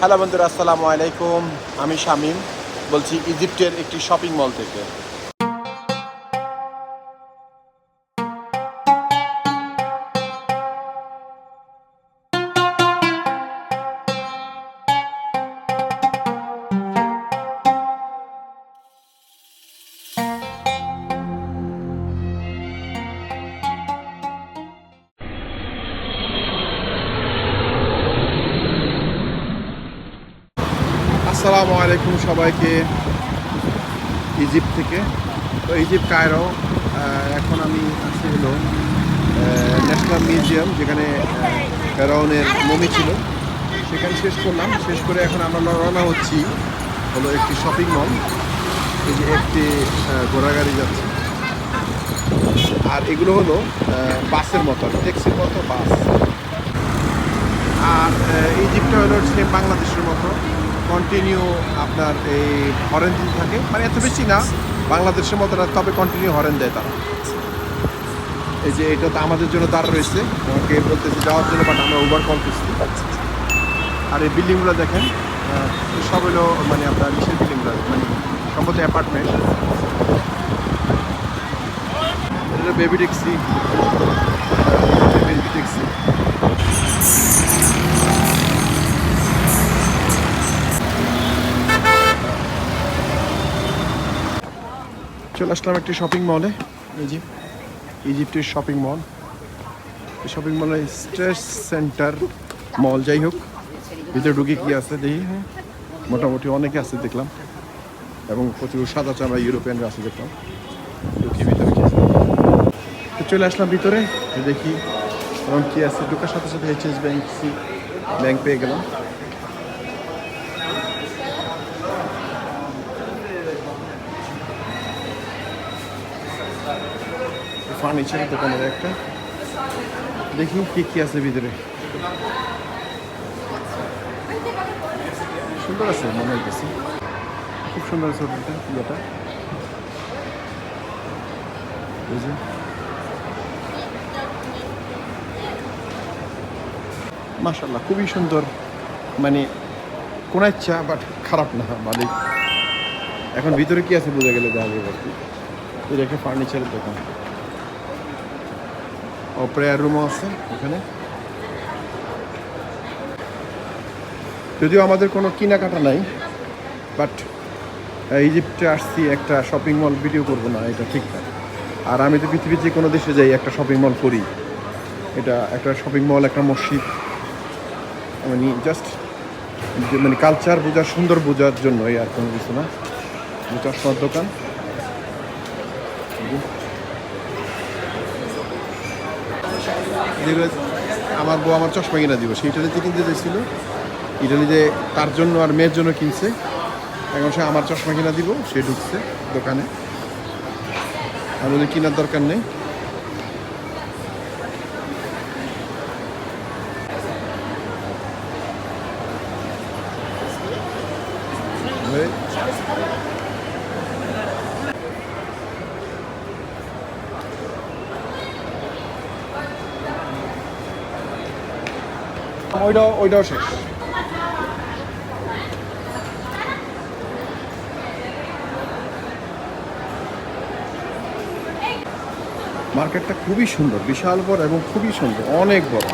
Hello বন্ধুরা আসসালামু আলাইকুম। আমি শামীম বলছি ইজিপ্টের একটি শপিং মল থেকে। আসসালামু আলাইকুম সবাইকে। ইজিপ্ট থেকে। তো ইজিপ্ট কায়রো এখন আমি আছি হলো ন্যাশনাল মিউজিয়াম যেখানে ফেরাউনের মমি ছিল। সেখানে শেষ করলাম। শেষ করে এখন আমরা রওনা হচ্ছি হলো একটি শপিং মল এই যে একটি আহ, ঘোড়াগাড়ি যাচ্ছে। আর এগুলো হলো বাসের মতো ট্যাক্সির মতো বাস। আর আহ, ইজিপ্টে হলো সেম বাংলাদেশের মতো। কন্টিনিউ আপনার এই হরেন দিতে থাকে মানে এত বেশি না, বাংলাদেশের মতো না, তবে কন্টিনিউ হরেন দেয় তারা। এই যে এটা তো আমাদের জন্য দাঁড় রয়েছে, আমাকে বলতেছে যাওয়ার জন্য বাট আমরা ওভার কল করছি। আর এই বিল্ডিংগুলো দেখেন সব হলো মানে আপনার নিচের বিল্ডিংগুলো মানে সম্ভবত অ্যাপার্টমেন্ট এটা বেবি ট্যাক্সি বেবি ট্যাক্সি চলে আসলাম একটি শপিং মলে ইজিপ্ট ইজিপ্টের শপিং মল শপিং মলে স্ট্রেস সেন্টার মল যাই হোক। ভিতরে ঢুকে কি আছে দেখি হ্যাঁ। মোটামুটি অনেকে আছে দেখলাম। এবং প্রচুর সাদা চামড়া ইউরোপিয়ানরা আছে দেখলাম। ঢুকি ভিতরে আছে? চলে আসলাম ভিতরে, দেখি এবং কি আছে। ঢোকার সাথে সাথে এইচএস ব্যাংক সি ব্যাংক পেয়ে গেলাম। ফার্নিচারের দোকানের একটা। দেখি কি কি আছে ভিতরে। সুন্দর আছে, মনে হইতেছে। খুব সুন্দর আছে হোটেলটা ইয়েটা। মাশাল্লাহ খুবই সুন্দর। মানে কোন ইচ্ছা, বাট খারাপ না, মালিক। এখন ভিতরে কি আছে, বোঝা গেলে দেখা যাবে আর কি। একটা ফার্নিচারের দোকান। ও প্রেয়ার রুমও আছে এখানে। যদিও আমাদের কোনো কেনাকাটা নাই বাট ইজিপ্টে আসছি একটা শপিং মল ভিডিও করব না, এটা ঠিক না। আর আমি তো পৃথিবীর যে কোনো দেশে যাই একটা শপিং মল করি। এটা একটা শপিং মল একটা মসজিদ। মানে জাস্ট মানে কালচার বোঝার, সুন্দর বোঝার জন্যই আর কোনো কিছু না। চশমার দোকান। আমার বউ আমার চশমা কিনা দিব। সেই ইটালিতে কিনতে চাইছিল। ইটালিতে তার জন্য আর মেয়ের জন্য কিনছে। এখন সে আমার চশমা কিনা দিব, সে ঢুকছে দোকানে। আমাদের কেনার দরকার নেই। ওইটাও ওইটাও শেষ। মার্কেটটা খুবই সুন্দর, বিশাল বড় এবং খুবই সুন্দর, অনেক বড়।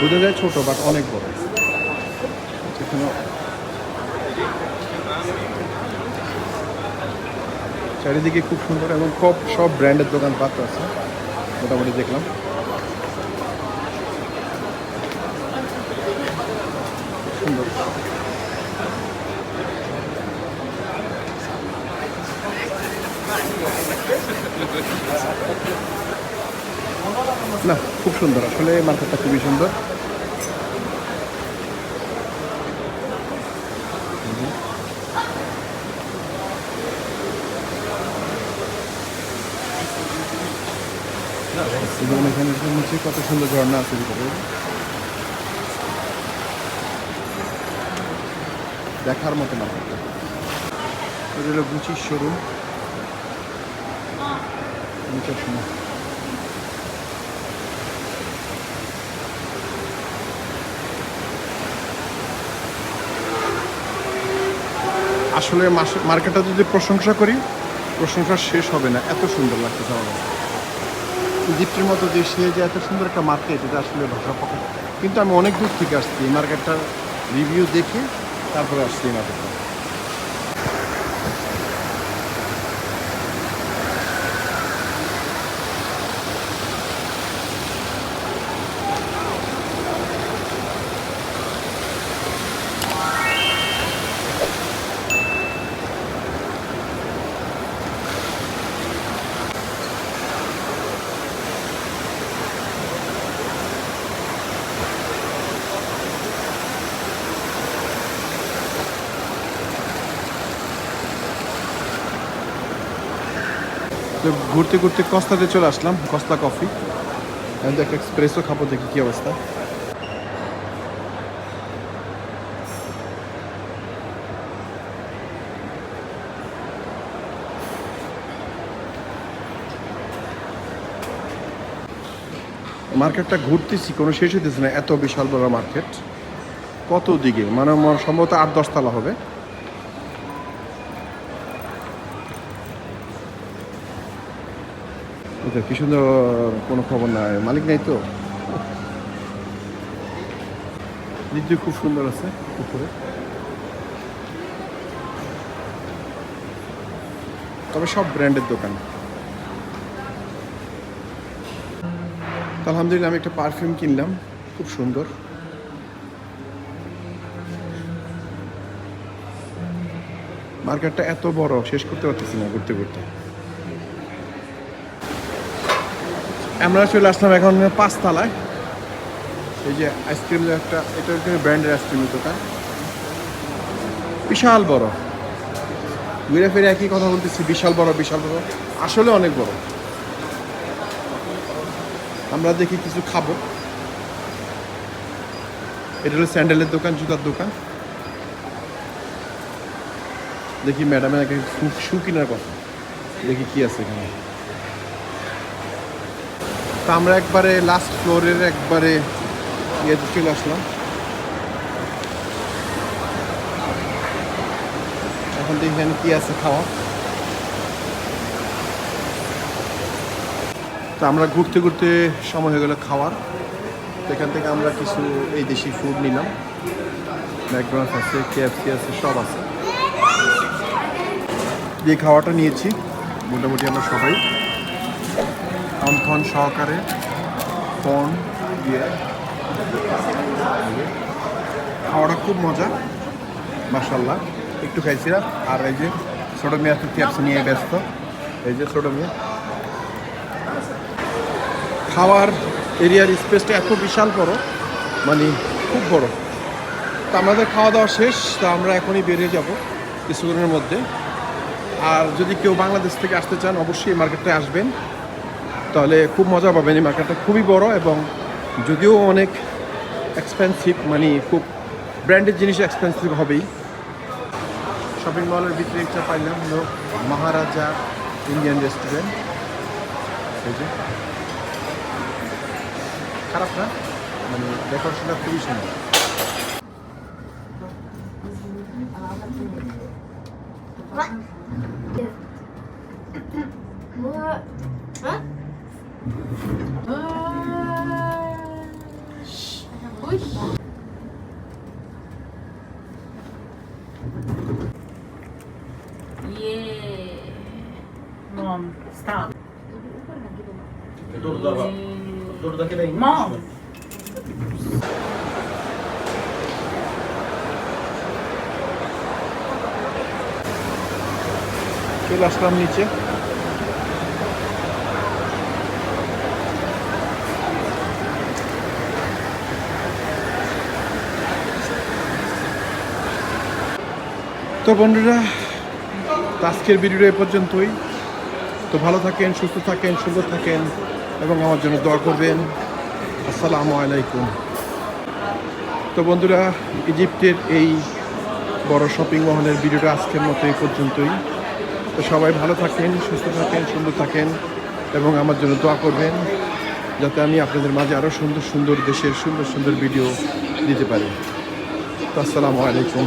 বোঝা যায় ছোট বাট অনেক বড়। চারিদিকে খুব সুন্দর এবং খুব সব ব্র্যান্ডের দোকান পাত্র আছে। মোটামুটি দেখলাম। সুন্দর। না খুব সুন্দর। আসলে মার্কেটটা খুবই সুন্দর। এবং এখানে নিচে কত সুন্দর ঝর্ণা আছে ভিতরে। দেখার মতো মার্কেটটা এটা হলো গুচির শোরুম নিচের সময়। আসলে মার্কেটটা যদি প্রশংসা করি, প্রশংসা শেষ হবে না। এত সুন্দর লাগতেছে আমার কাছে। ইজিপ্টের মতো যে সে যে এত সুন্দর একটা মার্কেট এটা আসলে ভাষা পক্ষে। কিন্তু আমি অনেক দূর থেকে আসছি এই মার্কেটটার রিভিউ দেখে। তারপরে আসছি এই মার্কেটটা তো ঘুরতে ঘুরতে কস্তাতে চলে আসলাম, কস্তা কফি। তো একটা এক্সপ্রেসও খাব, দেখি কী অবস্থা। মার্কেটটা ঘুরতেছি, কোনো শেষ হইতেছে না, এত বিশাল বড় মার্কেট কত দিকে? মানে সম্ভবত আট দশতলা হবে। তো কি সুন্দর কোনো খবর নাই। মালিক নাই তো? দ্বিতীয় খুব সুন্দর আছে উপরে। তবে সব ব্র্যান্ডের দোকান। আলহামদুলিল্লাহ আমি একটা পারফিউম কিনলাম, খুব সুন্দর। মার্কেটটা এত বড়, শেষ করতে পারতেছি না ঘুরতে ঘুরতে। আমরা চলে আসলাম এখন পাঁচতলায়। এই যে আইসক্রিম একটা, এটা হচ্ছে ব্র্যান্ডের আইসক্রিমের দোকান। বিশাল বড়। ঘুরে ফিরে একই কথা বলতেছি, বিশাল বড় বিশাল বড়। আসলে অনেক বড়। আমরা দেখি কিছু খাব। এটা হলো স্যান্ডেলের দোকান, জুতার দোকান। দেখি ম্যাডামের একটা শু কেনার কথা। দেখি কি আছে এখানে। তা আমরা একবারে লাস্ট ফ্লোরের একবারে ইয়েতে চলে আসলাম। এখন দেখি এখানে কি আছে খাওয়া। তা আমরা ঘুরতে ঘুরতে সময় হয়ে গেল খাওয়ার। এখান থেকে আমরা কিছু এই দেশি ফুড নিলাম। ম্যাকডোনাল্ডস আছে কেএফসি আছে, সব আছে। যে খাওয়াটা নিয়েছি। মোটামুটি আমরা সবাই। অন্থন সহকারে ফোন দিয়ে খাওয়াটা খুব মজা মাসাল্লাহ একটু খাইছিলাম আর এই যে ছোটো মেয়ে ক্যাপস নিয়ে ব্যস্ত। এই যে ছোটো মেয়ে। খাওয়ার এরিয়ার স্পেসটা এত বিশাল বড় মানে খুব বড়। তা আমাদের খাওয়া দাওয়া শেষ, তা আমরা এখনই বেরিয়ে যাব কিছুক্ষণের মধ্যে। আর যদি কেউ বাংলাদেশ থেকে আসতে চান, অবশ্যই এই মার্কেটটায় আসবেন। তাহলে খুব মজা পাবেন এই মার্কেটটা, খুবই বড় এবং যদিও অনেক এক্সপেন্সিভ মানে খুব ব্র্যান্ডেড জিনিস এক্সপেন্সিভ হবেই। শপিং মলের ভিতরে একটা পাইলাম হলো মহারাজা ইন্ডিয়ান রেস্টুরেন্ট এই যে। খারাপ না? মানে ডেকোরেশনটা খুবই সুন্দর। ये mom stop Dur da bak. Dur da kedeyim. Mom. Şöyle açlanın içi. তো বন্ধুরা আজকের ভিডিওটা এ পর্যন্তই। তো ভালো থাকেন, সুস্থ থাকেন, সুন্দর থাকেন এবং আমার জন্য দোয়া করবেন। আসসালামু আলাইকুম। তো বন্ধুরা, ইজিপ্টের এই বড় শপিং মহলের ভিডিওটা আজকের মতো এই পর্যন্তই। তো সবাই ভালো থাকেন, সুস্থ থাকেন, সুন্দর থাকেন এবং আমার জন্য দোয়া করবেন, যাতে আমি আপনাদের মাঝে আরও সুন্দর সুন্দর দেশের সুন্দর সুন্দর ভিডিও দিতে পারি। তো আসসালামু আলাইকুম।